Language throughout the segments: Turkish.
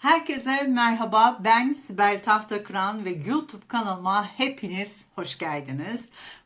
Herkese merhaba. Ben Sibel Tahtakıran ve YouTube kanalıma hepiniz hoş geldiniz.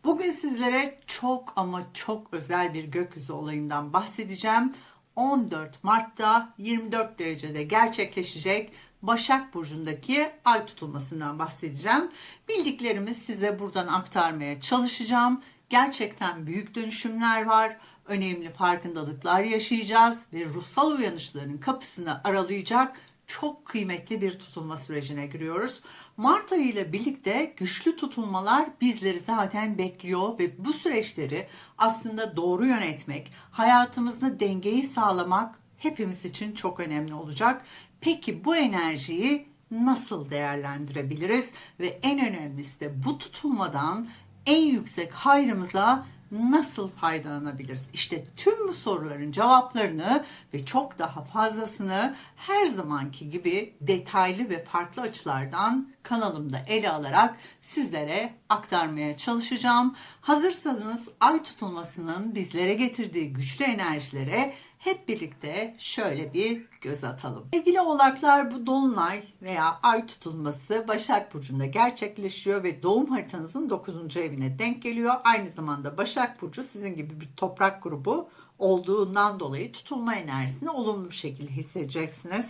Bugün sizlere çok ama çok özel bir gökyüzü olayından bahsedeceğim. 14 Mart'ta 24 derecede gerçekleşecek Başak Burcu'ndaki ay tutulmasından bahsedeceğim. Bildiklerimi size buradan aktarmaya çalışacağım. Gerçekten büyük dönüşümler var. Önemli farkındalıklar yaşayacağız ve ruhsal uyanışların kapısını aralayacak çok kıymetli bir tutulma sürecine giriyoruz. Mart ayı ile birlikte güçlü tutulmalar bizleri zaten bekliyor ve bu süreçleri aslında doğru yönetmek, hayatımızda dengeyi sağlamak hepimiz için çok önemli olacak. Peki bu enerjiyi nasıl değerlendirebiliriz ve en önemlisi de bu tutulmadan en yüksek hayrımıza nasıl faydalanabiliriz? İşte tüm bu soruların cevaplarını ve çok daha fazlasını her zamanki gibi detaylı ve farklı açılardan kanalımda ele alarak sizlere aktarmaya çalışacağım. Hazırsanız ay tutulmasının bizlere getirdiği güçlü enerjilere hep birlikte şöyle bir göz atalım. Sevgili oğlaklar bu dolunay veya ay tutulması Başak Burcu'nda gerçekleşiyor ve doğum haritanızın 9. evine denk geliyor. Aynı zamanda Başak Burcu sizin gibi bir toprak grubu olduğundan dolayı tutulma enerjisini olumlu bir şekilde hissedeceksiniz.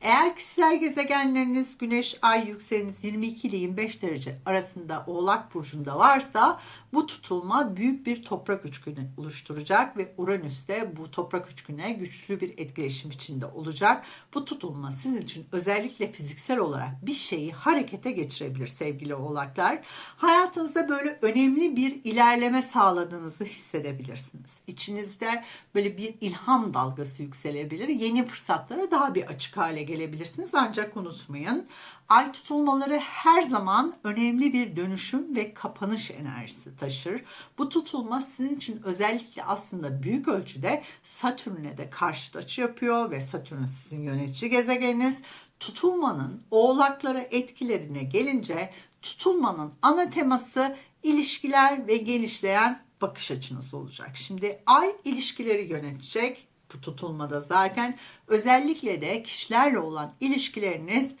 Eğer kişisel gezegenleriniz Güneş, Ay yükseleniz 22 ile 25 derece arasında Oğlak Burcu'nda varsa bu tutulma büyük bir toprak üçgünü oluşturacak ve Uranüs de bu toprak üçgüne güçlü bir etkileşim içinde olacak. Bu tutulma sizin için özellikle fiziksel olarak bir şeyi harekete geçirebilir sevgili oğlaklar. Hayatınızda böyle önemli bir ilerleme sağladığınızı hissedebilirsiniz. İçinizde böyle bir ilham dalgası yükselebilir. Yeni fırsatlara daha bir açık hale gelebilirsiniz. Ancak unutmayın ay tutulmaları her zaman önemli bir dönüşüm ve kapanış enerjisi taşır. Bu tutulma sizin için özellikle aslında büyük ölçüde Satürn'e de karşıt açı yapıyor ve Satürn sizin yönetici gezegeniniz. Tutulmanın oğlaklara etkilerine gelince tutulmanın ana teması ilişkiler ve genişleyen bakış açınız olacak. Şimdi ay ilişkileri yönetecek bu tutulmada zaten özellikle de kişilerle olan ilişkileriniz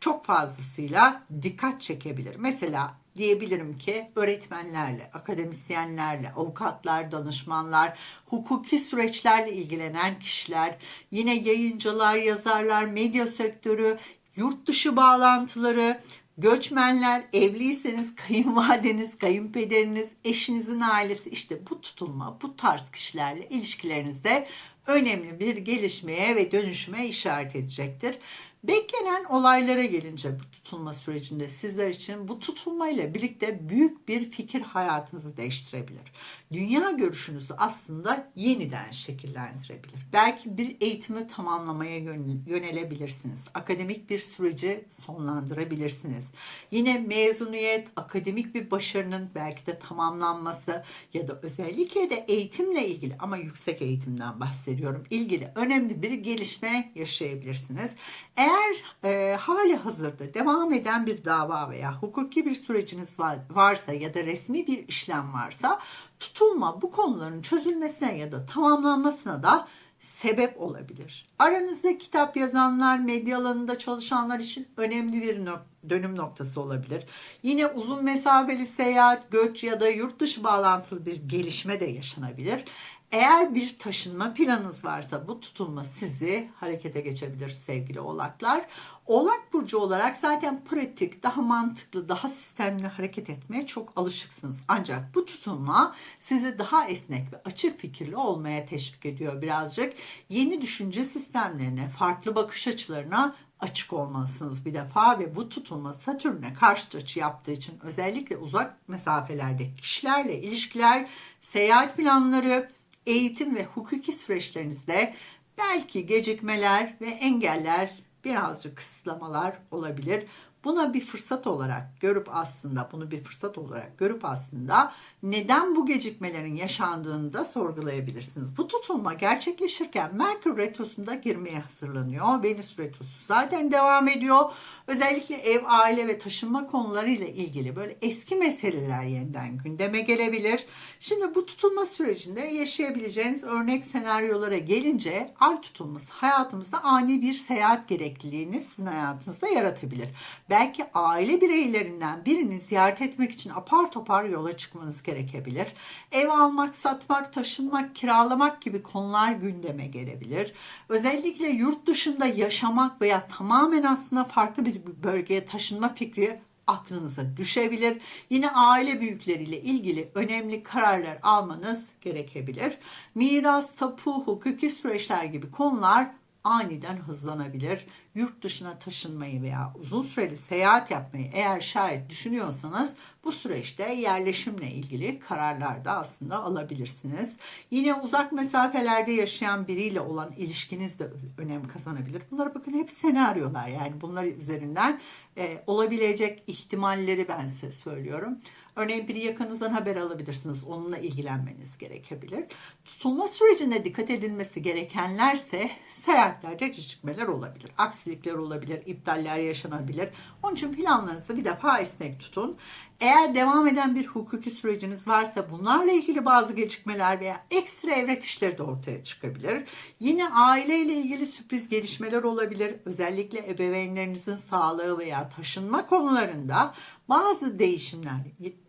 çok fazlasıyla dikkat çekebilir. Mesela diyebilirim ki öğretmenlerle, akademisyenlerle, avukatlar, danışmanlar, hukuki süreçlerle ilgilenen kişiler, yine yayıncılar, yazarlar, medya sektörü, yurt dışı bağlantıları, Göçmenler, evliyseniz kayınvalideniz, kayınpederiniz, eşinizin ailesi işte bu tutulma, bu tarz kişilerle ilişkilerinizde önemli bir gelişmeye ve dönüşüme işaret edecektir. Beklenen olaylara gelince bu tutulma sürecinde sizler için bu tutulmayla birlikte büyük bir fikir hayatınızı değiştirebilir. Dünya görüşünüzü aslında yeniden şekillendirebilir. Belki bir eğitimi tamamlamaya yönelebilirsiniz. Akademik bir süreci sonlandırabilirsiniz. Yine mezuniyet, akademik bir başarının belki de tamamlanması ya da özellikle de eğitimle ilgili ama yüksek eğitimden bahsediyorum. ilgili önemli bir gelişme yaşayabilirsiniz. Eğer e, hali hazırda devam eden bir dava veya hukuki bir süreciniz var, varsa ya da resmi bir işlem varsa tutulma bu konuların çözülmesine ya da tamamlanmasına da sebep olabilir. Aranızda kitap yazanlar, medya alanında çalışanlar için önemli bir dönüm noktası olabilir. Yine uzun mesafeli seyahat, göç ya da yurt dışı bağlantılı bir gelişme de yaşanabilir. Eğer bir taşınma planınız varsa bu tutulma sizi harekete geçebilir sevgili oğlaklar. Oğlak burcu olarak zaten pratik, daha mantıklı, daha sistemli hareket etmeye çok alışıksınız. Ancak bu tutulma sizi daha esnek ve açık fikirli olmaya teşvik ediyor birazcık. Yeni düşünce sistemlerine, farklı bakış açılarına açık olmalısınız bir defa ve bu tutulma Satürn'e karşı açı yaptığı için özellikle uzak mesafelerde kişilerle ilişkiler, seyahat planları, eğitim ve hukuki süreçlerinizde belki gecikmeler ve engeller birazcık kısıtlamalar olabilir. Buna bir fırsat olarak görüp aslında bunu bir fırsat olarak görüp aslında neden bu gecikmelerin yaşandığını da sorgulayabilirsiniz. Bu tutulma gerçekleşirken Merkür Retrosu'nda girmeye hazırlanıyor. Venüs Retrosu zaten devam ediyor. Özellikle ev, aile ve taşınma konularıyla ilgili böyle eski meseleler yeniden gündeme gelebilir. Şimdi bu tutulma sürecinde yaşayabileceğiniz örnek senaryolara gelince ay tutulması hayatımızda ani bir seyahat gerekliliğini sizin hayatınızda yaratabilir. Belki aile bireylerinden birini ziyaret etmek için apar topar yola çıkmanız gerekebilir. Ev almak, satmak, taşınmak, kiralamak gibi konular gündeme gelebilir. Özellikle yurt dışında yaşamak veya tamamen aslında farklı bir bölgeye taşınma fikri aklınıza düşebilir. Yine aile büyükleriyle ilgili önemli kararlar almanız gerekebilir. Miras, tapu, hukuki süreçler gibi konular aniden hızlanabilir. Yurt dışına taşınmayı veya uzun süreli seyahat yapmayı eğer şayet düşünüyorsanız bu süreçte yerleşimle ilgili kararlar da aslında alabilirsiniz. Yine uzak mesafelerde yaşayan biriyle olan ilişkiniz de önem kazanabilir. Bunlara bakın hep senaryolar yani bunlar üzerinden e, olabilecek ihtimalleri ben size söylüyorum. Örneğin bir yakınızdan haber alabilirsiniz. Onunla ilgilenmeniz gerekebilir. Tutulma sürecinde dikkat edilmesi gerekenlerse seyahatlerde gecikmeler olabilir. Aksilikler olabilir, iptaller yaşanabilir. Onun için planlarınızı bir defa esnek tutun. Eğer devam eden bir hukuki süreciniz varsa bunlarla ilgili bazı gecikmeler veya ekstra evrak işleri de ortaya çıkabilir. Yine aileyle ilgili sürpriz gelişmeler olabilir. Özellikle ebeveynlerinizin sağlığı veya taşınma konularında bazı değişimler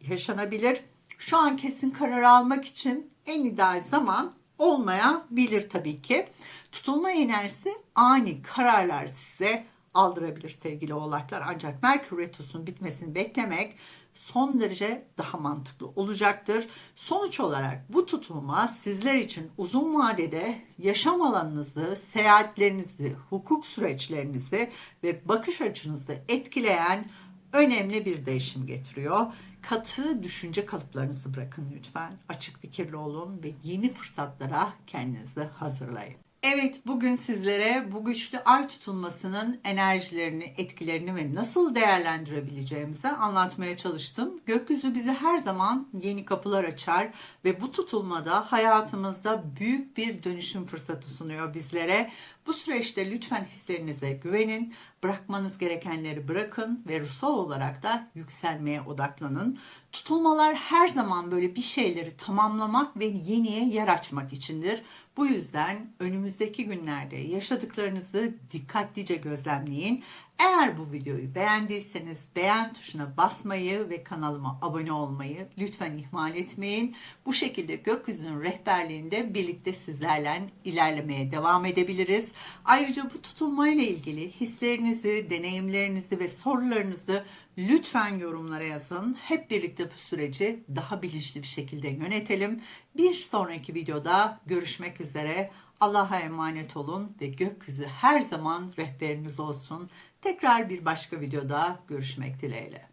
yaşanabilir. Şu an kesin karar almak için en ideal zaman olmayabilir tabii ki. Tutulma enerjisi ani kararlar size aldırabilir sevgili oğlaklar. Ancak Merkür Retrosu'nun bitmesini beklemek son derece daha mantıklı olacaktır. Sonuç olarak bu tutulma sizler için uzun vadede yaşam alanınızı, seyahatlerinizi, hukuk süreçlerinizi ve bakış açınızı etkileyen önemli bir değişim getiriyor. Katı düşünce kalıplarınızı bırakın lütfen. Açık fikirli olun ve yeni fırsatlara kendinizi hazırlayın. Evet bugün sizlere bu güçlü ay tutulmasının enerjilerini, etkilerini ve nasıl değerlendirebileceğimizi anlatmaya çalıştım. Gökyüzü bize her zaman yeni kapılar açar ve bu tutulmada hayatımızda büyük bir dönüşüm fırsatı sunuyor bizlere. Bu süreçte lütfen hislerinize güvenin, bırakmanız gerekenleri bırakın ve ruhsal olarak da yükselmeye odaklanın. Tutulmalar her zaman böyle bir şeyleri tamamlamak ve yeniye yer açmak içindir. Bu yüzden önümüzdeki günlerde yaşadıklarınızı dikkatlice gözlemleyin. Eğer bu videoyu beğendiyseniz beğen tuşuna basmayı ve kanalıma abone olmayı lütfen ihmal etmeyin. Bu şekilde gökyüzünün rehberliğinde birlikte sizlerle ilerlemeye devam edebiliriz. Ayrıca bu tutulmayla ilgili hislerinizi, deneyimlerinizi ve sorularınızı lütfen yorumlara yazın. Hep birlikte bu süreci daha bilinçli bir şekilde yönetelim. Bir sonraki videoda görüşmek üzere. Allah'a emanet olun ve gökyüzü her zaman rehberiniz olsun. Tekrar bir başka videoda görüşmek dileğiyle.